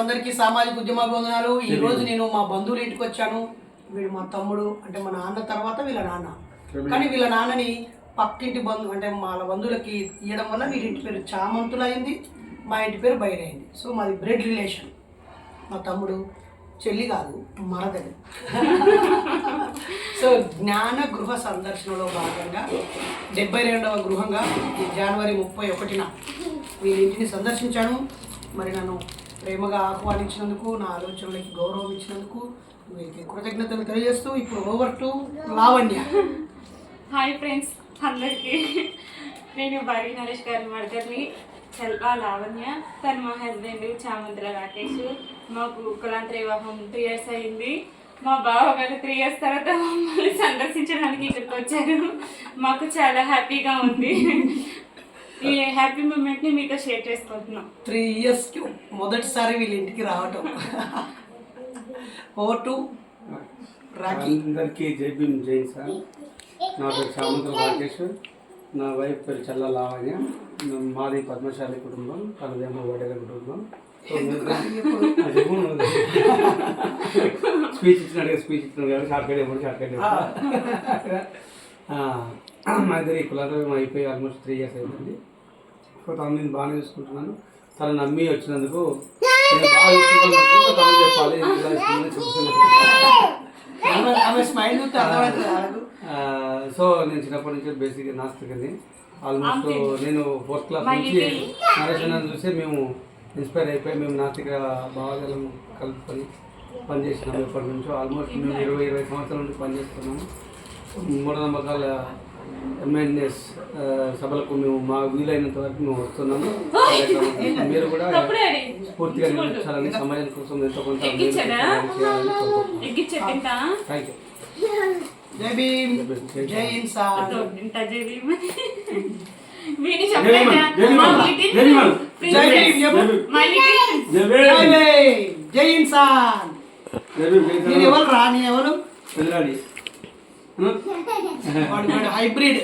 అందరికీ సామాజిక ఉద్యమ బంధనాలు ఈ రోజు నేను మా బంధువుల ఇంటికి వచ్చాను. వీడు మా తమ్ముడు అంటే మా నాన్న తర్వాత వీళ్ళ నాన్న. కానీ వీళ్ళ నాన్నని పక్కింటి బంధు అంటే వాళ్ళ బంధువులకి ఇవ్వడం వల్ల వీళ్ళ ఇంటి పేరు చామంతులు అయింది మా ఇంటి పేరు బయట అయింది సో మాది బ్రెడ్ రిలేషన్. మా తమ్ముడు చెల్లి కాదు మరదలి. సో జ్ఞాన గృహ సందర్శనలో భాగంగా డెబ్బై రెండవ గృహంగా ఈ జనవరి ముప్పై ఒకటిన వీరి ఇంటిని సందర్శించాను. మరి నన్ను ప్రేమగా ఆహ్వానించినందుకు నా ఆలోచనలకి గౌరవం ఇచ్చినందుకు వీరికి కృతజ్ఞతలు తెలియజేస్తూ ఇప్పుడు over to Lavanya. Hi friends అందరికీ. నేను భారీ నరేష్ గారి మరదర్ని సెల్వా లావణ్య. తను మా హస్బెండ్ చామంతుల రాకేష్. మాకు కులాంతర వివాహం త్రీ ఇయర్స్ అయింది. మా బావ గారు త్రీ ఇయర్స్ తర్వాత మమ్మల్ని సందర్శించడానికి ఇక్కడికి వచ్చారు. మాకు చాలా హ్యాపీగా ఉంది. హ్యాపీ మూమెంట్ని మీతో షేర్ చేసుకుంటున్నాం. త్రీ ఇయర్స్కి మొదటిసారి వీళ్ళ ఇంటికి రావటం. Over to Rakhi. అందరికీ జై భీమ్ జైన్ సార్. నా పేరు చామంతుల రాకేష్. నా వైఫ్ పేరు చల్ల లావణ్య. మాది పద్మశాలి కుటుంబం కలదేమో వడేల కుటుంబం. స్పీచ్ ఇచ్చినట్టుగా స్పీచ్ ఇచ్చినాడు కాబట్టి షార్ట్ కట్ చెప్పండి షార్ట్ కట్ చెప్పండి మా ఇద్దరు ఈ కులాంతరం అయిపోయి ఆల్మోస్ట్ త్రీ ఇయర్స్ అయిపోయింది. సో తను నేను బాగానే చూసుకుంటున్నాను. తను నమ్మి వచ్చినందుకు నేను బాగా చూసుకుంటున్నాను. తను చెప్పాలి సో నేను చిన్నప్పటి నుంచి బేసిక్ నాస్తికని. ఆల్మోస్ట్ నేను ఫోర్త్ క్లాస్ నుంచి నరేష్ అన్నని చూసి మేము ఇన్స్పైర్ అయిపోయి మేము నాస్తిక భావజాలం కలుపుకొని పనిచేసినాము ఎప్పటి నుంచో. ఆల్మోస్ట్ మేము ఇరవై ఇరవై సంవత్సరాల నుండి పనిచేస్తున్నాము. మూఢనమ్మకాల ఎంఎన్ఎస్ సభలకు మేము మా వీలైనంత వరకు మేము వస్తున్నాము. మీరు కూడా పూర్తిగా నిర్మించాలని సమాజం కోసం ఎంతో కొంత థ్యాంక్ యూ జై భీమ్. జై ఇన్సాన్ జై భీమ్, ఇన్సాన్ నేను. ఎవరు రా? నేను ఎవరు? పిల్లాడి. హ్మ్? వాడు వాడు హైబ్రిడ్